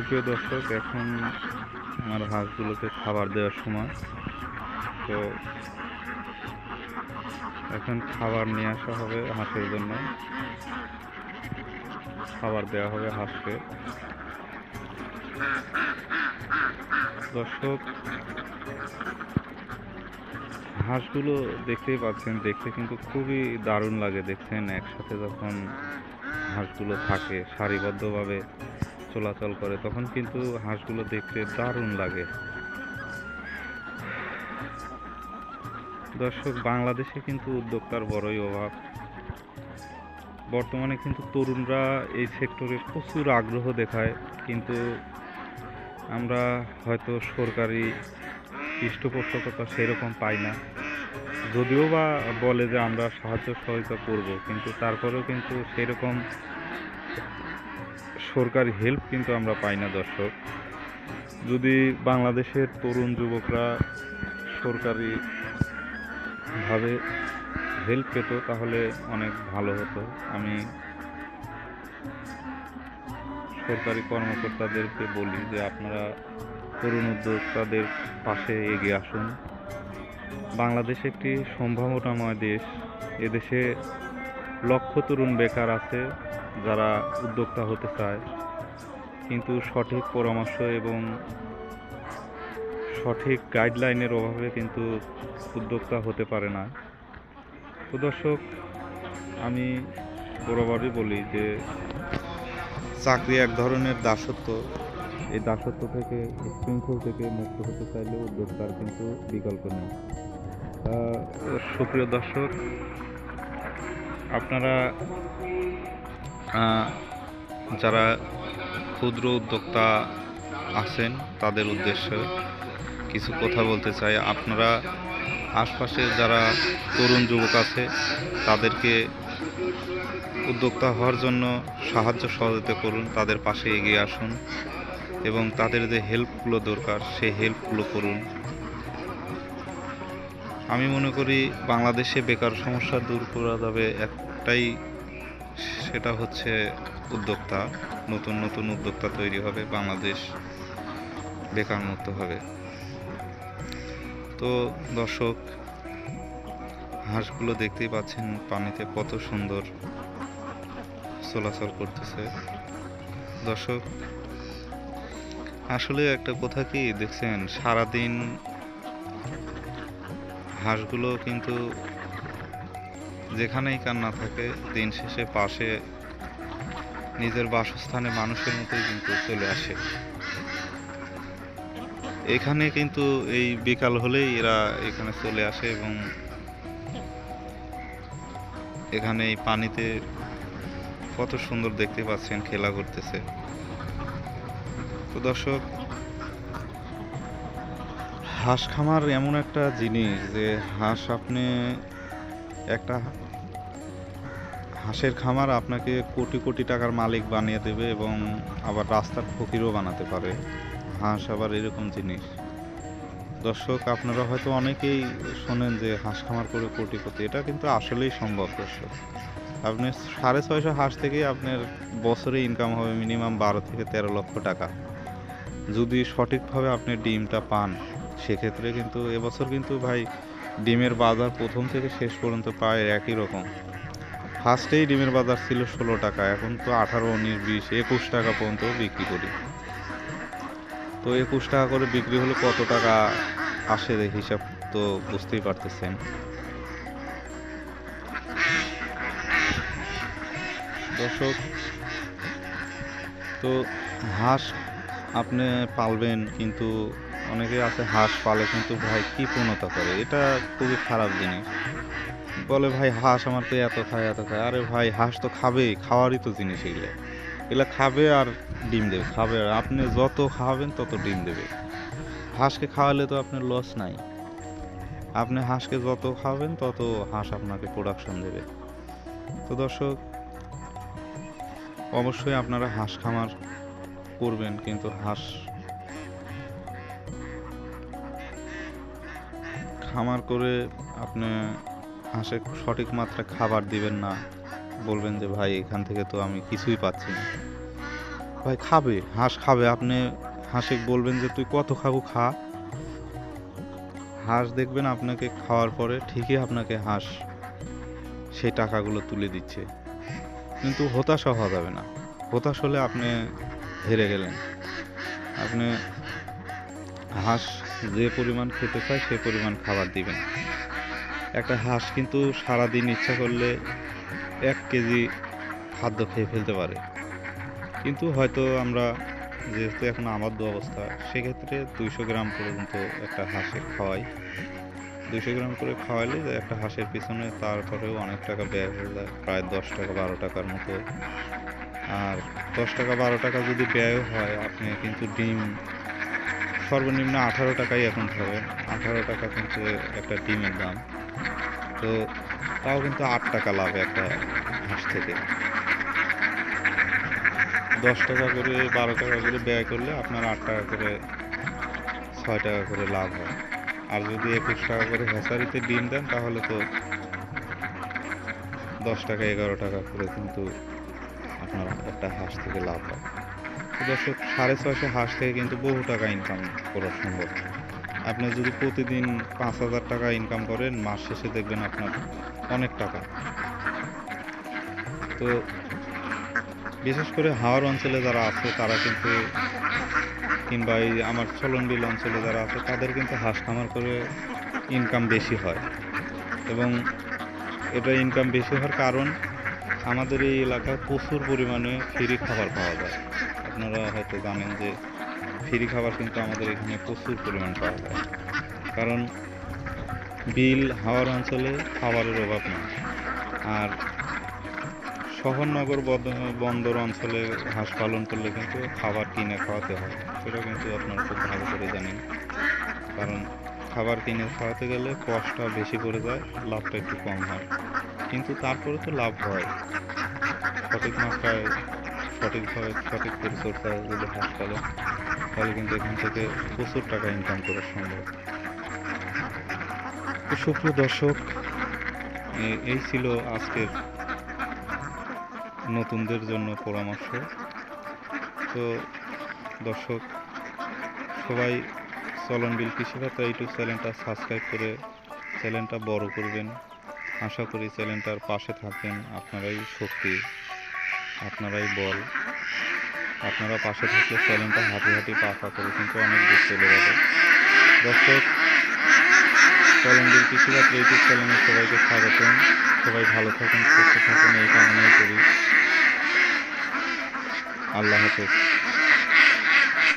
সুপ্রিয় দর্শক, এখন আমার হাঁসগুলোকে খাবার দেওয়ার সময়। তো এখন খাবার নিয়ে আসা হবে হাঁসের জন্য। খাবার দেওয়া হবে হাঁসকে। দর্শক, হাঁসগুলো দেখতেই পাচ্ছেন, দেখতে কিন্তু খুবই দারুণ লাগে দেখছেন। একসাথে যখন হাঁসগুলো থাকে, সারিবদ্ধভাবে চলাচল করে, তখন কিন্তু হাঁসগুলো দেখতে দারুণ লাগে। দর্শক, বাংলাদেশে কিন্তু উদ্যোক্তার বড়ই অভাব। বর্তমানে কিন্তু তরুণরা এই সেক্টরে প্রচুর আগ্রহ দেখায়, কিন্তু আমরা হয়তো সরকারি পৃষ্ঠপোষকতা সেরকম পাই না। যদিও বা বলে যে আমরা সাহায্য সহায়তা করব, কিন্তু তারপরেও কিন্তু সেরকম সরকারি হেল্প কিন্তু আমরা পাই না, দর্শক। যদি বাংলাদেশের তরুণ যুবকরা সরকারি ভাবে হেল্প পেত, তাহলে অনেক ভালো হতো। আমি সরকারি কর্মকর্তাদেরকে বলি যে, আপনারা তরুণ উদ্যোক্তাদের পাশে এগিয়ে আসুন। বাংলাদেশ একটি সম্ভাবনাময় দেশ। এদেশে লক্ষ তরুণ বেকার আছে। যারা উদ্যোক্তা হতে চায়। কিন্তু সঠিক পরামর্শ এবং সঠিক গাইডলাইনের অভাবে কিন্তু উদ্যোক্তা হতে পারে না। তো দর্শক, আমি বরাবরই বলি যে চাকরি এক ধরনের দাসত্ব। এই দাসত্ব থেকে শৃঙ্খল থেকে মুক্ত হতে চাইলে উদ্যোক্তার কিন্তু বিকল্প নেই। সুপ্রিয় দর্শক, আপনারা যারা ক্ষুদ্র উদ্যোক্তা আছেন, তাদের উদ্দেশ্যে কিছু কথা বলতে চাই। আপনারা আশপাশে যারা তরুণ যুবক আছে, তাদেরকে উদ্যোক্তা হওয়ার জন্য সাহায্য সহযোগিতা করুন, তাদের পাশে এগিয়ে আসুন এবং তাদের যে হেল্পগুলো দরকার, সেই হেল্পগুলো করুন। আমি মনে করি বাংলাদেশে বেকার সমস্যা দূর করা যাবে একটাই সেটা হচ্ছে উদ্যোক্তা, নতুন নতুন উদ্যোক্তা তৈরি হবে, বাংলাদেশ বেকার মুক্ত হবে। তো দর্শক, হাঁসগুলো দেখতেই পাচ্ছেন, পানিতে কত সুন্দর চলাচল করতেছে। দর্শক, আসলে একটা কথা কি, দেখছেন, সারাদিন হাঁসগুলো কিন্তু যেখানেই কান্না থাকে, দিন শেষে পাশে নিজের বাসস্থানে মানুষের মতোই কিন্তু চলে আসে। এখানে কিন্তু এই বিকাল হলেই এরা এখানে চলে আসে এবং এখানে এই পানিতে কত সুন্দর দেখতে পাচ্ছেন, খেলা করতেছে। তো দর্শক, হাঁস খামার এমন একটা জিনিস যে হাঁস আপনি একটা হাঁসের খামার আপনাকে কোটি কোটি টাকার মালিক বানিয়ে দেবে এবং আবার রাস্তার ফকিরও বানাতে পারে। হাঁস আবার এরকম জিনিস। দর্শক, আপনারা হয়তো অনেকেই শোনেন যে হাঁস খামার করে কোটিপতি এটা কিন্তু আসলেই সম্ভব, দর্শক। আপনি সাড়ে ছয়শো হাঁস থেকেই আপনার বছরে ইনকাম হবে মিনিমাম বারো থেকে তেরো লক্ষ টাকা। যদি সঠিকভাবে আপনি ডিমটা পান, সেক্ষেত্রে কিন্তু এবছর কিন্তু ভাই ডিমের বাজার প্রথম থেকে শেষ পর্যন্ত প্রায় একই রকম। ফার্স্টেই ডিমের বাজার ছিল ষোলো টাকা, এখন তো আঠারো, উনিশ, বিশ, একুশ টাকা পর্যন্ত বিক্রি করি। তো একুশ টাকা করে বিক্রি হলে কত টাকা আসে হিসাব তো বুঝতেই পারতেছেন। দর্শক, তো হাঁস আপনি পালবেন, কিন্তু অনেকে আছে হাঁস পালে, কিন্তু ভাই কি পূর্ণতা করে? এটা খুবই খারাপ জিনিস। বলে, ভাই, হাঁস আমার তো এত খায় এত খায়। আরে ভাই, হাঁস তো খাবেই খাওয়ারই তো জিনিস এগুলো। এগুলো খাবে আর ডিম দেবে, খাবে। আর আপনি যত খাওয়াবেন, তত ডিম দেবে। হাঁসকে খাওয়ালে তো আপনার লস নাই। আপনি হাঁসকে যত খাওয়াবেন, তত হাঁস আপনাকে প্রোডাকশন দেবে। তো দর্শক, অবশ্যই আপনারা হাঁস খামার করবেন, কিন্তু হাঁস খামার করে আপনি হাঁসে সঠিক মাত্রা খাবার দিবেন না, বলবেন যে, ভাই, এখান থেকে তো আমি কিছুই পাচ্ছি না। ভাই, খাবে, হাঁস খাবে। আপনি হাঁসে বলবেন যে, তুই কত খাব খা? হাঁস দেখবেন আপনাকে খাওয়ার পরে ঠিকই আপনাকে হাঁস সেই টাকাগুলো তুলে দিচ্ছে। কিন্তু হতাশ হওয়া যাবে না। হতাশ হলে আপনি হেরে গেলেন। আপনি হাঁস যে পরিমাণ খেতে চায় সে পরিমাণ খাবার দিবেন একটা হাঁস কিন্তু সারাদিন ইচ্ছা করলে এক কেজি খাদ্য খেয়ে ফেলতে পারে। কিন্তু হয়তো আমরা যেহেতু এখন আবদ্ধ অবস্থা, সেক্ষেত্রে দুইশো গ্রাম পর্যন্ত একটা হাঁসের খাওয়াই। দুইশো গ্রাম করে খাওয়াইলে যে একটা হাঁসের পিছনে তারপরেও অনেক টাকা ব্যয় হয়ে যায়, প্রায় দশ টাকা বারো টাকার মতো। আর দশ টাকা বারো টাকা যদি ব্যয় হয়, আপনি কিন্তু ডিম সর্বনিম্ন আঠারো টাকাই এখন হবে। আঠারো টাকা কিন্তু একটা ডিমের দাম। তো তাও কিন্তু আট টাকা লাভ একটা হাঁস থেকে। দশ টাকা করে, বারো টাকা করে ব্যয় করলে আপনার আট টাকা করে, ছয় টাকা করে লাভ হয়। আর যদি একুশ টাকা করে হ্যাচারিতে ডিম দেন, তাহলে তো দশ টাকা, এগারো টাকা করে কিন্তু আপনার একটা হাঁস থেকে লাভ হয়। দর্শক সাড়ে ছয়শো হাঁস থেকে কিন্তু বহু টাকা ইনকাম করা সম্ভব। আপনি যদি প্রতিদিন পাঁচ হাজার টাকা ইনকাম করেন, মাস শেষে দেখবেন আপনার অনেক টাকা। তো বিশেষ করে হাওড় অঞ্চলে যারা আছে, তারা কিন্তু কিংবা এই আমার চলনবিল অঞ্চলে যারা আছে, তাদের কিন্তু হাঁস খামার করে ইনকাম বেশি হয়। এবং এটা ইনকাম বেশি হওয়ার কারণ, আমাদের এই এলাকায় প্রচুর পরিমাণে ফ্রি খাবার পাওয়া যায়। আপনারা হয়তো জানেন যে ফ্রি খাবার কিন্তু আমাদের এখানে প্রচুর পরিমাণ পাওয়া যায়। কারণ বিল হাওয়ার অঞ্চলে খাবারের অভাব নেই। আর শহরনগর বন্দর অঞ্চলে হাঁস পালন করলে কিন্তু খাবার কিনে খাওয়াতে হয়। সেটা কিন্তু আপনারা খুব ভালো করে জানেন। কারণ খাবার কিনে খাওয়াতে গেলে কষ্টটা বেশি পড়ে যায়, লাভটা একটু কম হয়। কিন্তু তারপরে তো লাভ হয়। সঠিক মাত্রায় সঠিকভাবে সঠিক পরিচর্যা যদি হাঁস পালন তাহলে কিন্তু এখান থেকে প্রচুর টাকা ইনকাম করা সম্ভব। সুপ্রিয় দর্শক এই ছিল আজকের নতুনদের জন্য পরামর্শ। তো দর্শক, সবাই চলন বিল কৃষিভাতা ইউটিউব চ্যানেলটা সাবস্ক্রাইব করে চ্যানেলটা বড় করবেন। আশা করি চ্যানেলটার পাশে থাকবেন। আপনারাই শক্তি। আপনারাই বল। আপনারা পাশে থাকলে চ্যানেলটা হাঁটি হাঁটি পাফা করে কিন্তু অনেক দূর চলে যাবে। দর্শক চ্যালেঞ্জের কিছু বা ইউটিউব চ্যানেলে সবাইকে স্বাগতম। সবাই ভালো থাকুন, সুস্থ থাকুন, এই কামনাই করি। আল্লাহ হাফেজ।